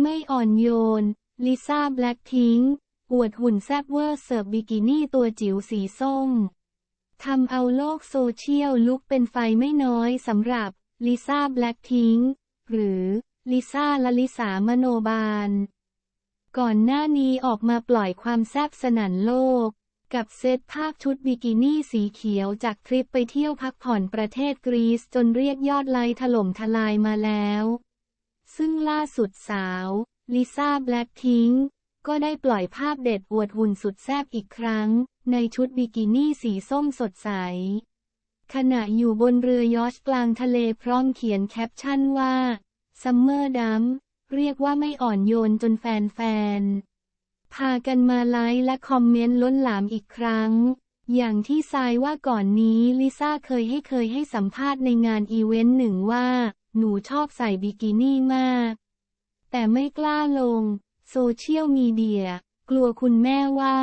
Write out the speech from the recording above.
ไม่อ่อนโยน ลิซ่าแบล็คพิงอวดหุ่นแซบเวอร์เสิร์ฟบิกินี่ตัวจิ๋วสีส้มทำเอาโลกโซเชียลลุกเป็นไฟไม่น้อยสำหรับลิซ่าแบล็คพิงหรือลิซ่าลลิสามโนบาล ก่อนหน้านี้ออกมาปล่อยความแซบสนั่นโลก กับเซตภาพชุดบิกินี่สีเขียวจากทริปไปเที่ยวพักผ่อนประเทศกรีซจนเรียกยอดไลค์ถล่มทลายมาแล้ว ซึ่งล่าสุดสาว ลิซ่าแบล็คพิงก็ได้ปล่อยภาพเด็ดอวดหุ่นสุดแซ่บอีกครั้ง ในชุดบิกินี่สีส้มสดใส ขณะอยู่บนเรือยอชกลางทะเลพร้อมเขียนแคปชั่นว่าซัมเมอร์ดัมเรียกว่าไม่อ่อนโยนจนแฟนๆ พากันมาไลค์และคอมเมนต์ล้นหลามอีกครั้ง อย่างที่ทรายว่าก่อนนี้ลิซ่าเคยให้เคยให้สัมภาษณ์ในงานอีเวนต์หนึ่งว่า หนูชอบใส่บิกินี่มาก แต่ไม่กล้าลง โซเชียลมีเดีย กลัวคุณแม่ว่า